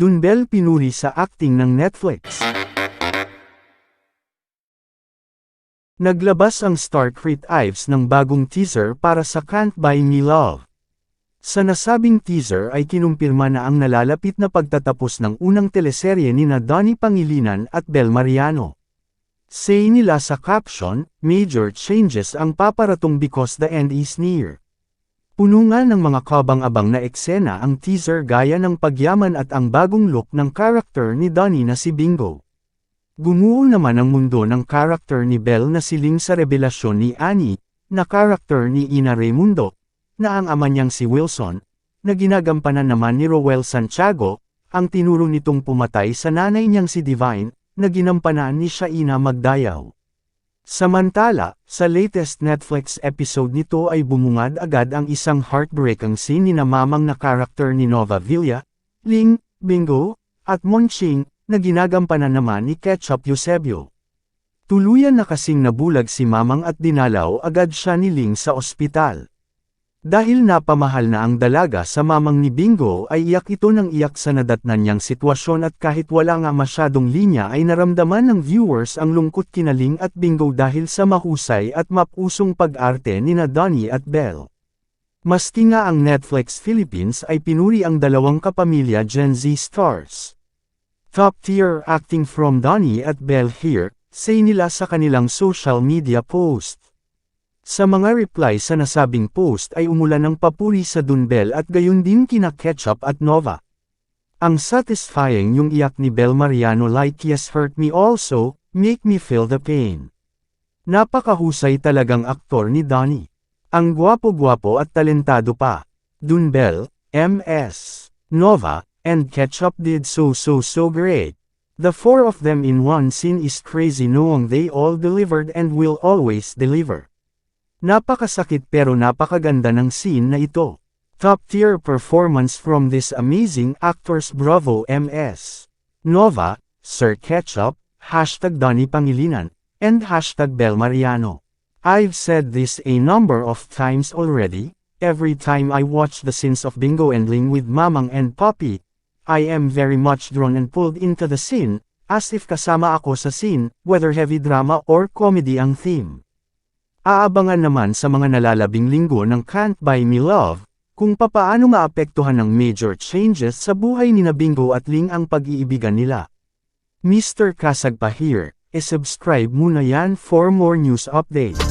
Dunbel pinuri sa acting ng Netflix. Naglabas ang Starcrete Ives ng bagong teaser para sa Can't Buy Me Love. Sa nasabing teaser ay kinumpirma na ang nalalapit na pagtatapos ng unang teleserye ni na Donnie Pangilinan at Bel Mariano. Say nila sa caption, major changes ang paparatong because the end is near. Puno nga ng mga kabang-abang na eksena ang teaser gaya ng pagyaman at ang bagong look ng karakter ni Donnie na si Bingo. Gumuo naman ang mundo ng karakter ni Belle na siling sa revelasyon ni Annie, na karakter ni Ina Raimundo, na ang ama niyang si Wilson, na ginagampanan naman ni Roel Santiago, ang tinuro nitong pumatay sa nanay niyang si Divine, na ginampanan ni Shaina Magdayaw. Samantala, sa latest Netflix episode nito ay bumungad agad ang isang heartbreaking scene ni na mamang na karakter ni Nova Villa, Ling, Bingo, at Monching, na ginagampanan naman ni Ketchup Eusebio. Tuluyan na kasing nabulag si Mamang at dinalaw agad siya ni Ling sa ospital. Dahil napamahal na ang dalaga sa mamang ni Bingo ay iyak ito ng iyak sa nadatnan niyang sitwasyon at kahit wala nga masyadong linya ay naramdaman ng viewers ang lungkot kinaling at Bingo dahil sa mahusay at mapusong pag-arte ni na Donnie at Belle. Maski nga ang Netflix Philippines ay pinuri ang dalawang kapamilya Gen Z stars. Top tier acting from Donnie at Belle here, say nila sa kanilang social media post. Sa mga reply sa nasabing post ay umulan ng papuri sa Dunbel at gayon din kina Ketchup at Nova. Ang satisfying yung iyak ni Bel Mariano like yes hurt me also, make me feel the pain. Napakahusay talagang aktor ni Donnie. Ang gwapo-gwapo at talentado pa. Dunbel, MS, Nova, and Ketchup did so so so great. The four of them in one scene is crazy knowing they all delivered and will always deliver. Napakasakit pero napakaganda ng scene na ito. Top tier performance from this amazing actors bravo MS. Nova, Sir Ketchup, hashtag Donnie Pangilinan, and hashtag Bel Mariano. I've said this a number of times already, every time I watch the scenes of Bingo and Ling with Mamang and Poppy, I am very much drawn and pulled into the scene, as if kasama ako sa scene, whether heavy drama or comedy ang theme. Aabangan naman sa mga nalalabing linggo ng Can't Buy Me Love, kung papaano maapektuhan ng major changes sa buhay ni Bingo at Ling ang pag-iibigan nila. Mr. Kasag pa here, e-subscribe muna yan for more news updates.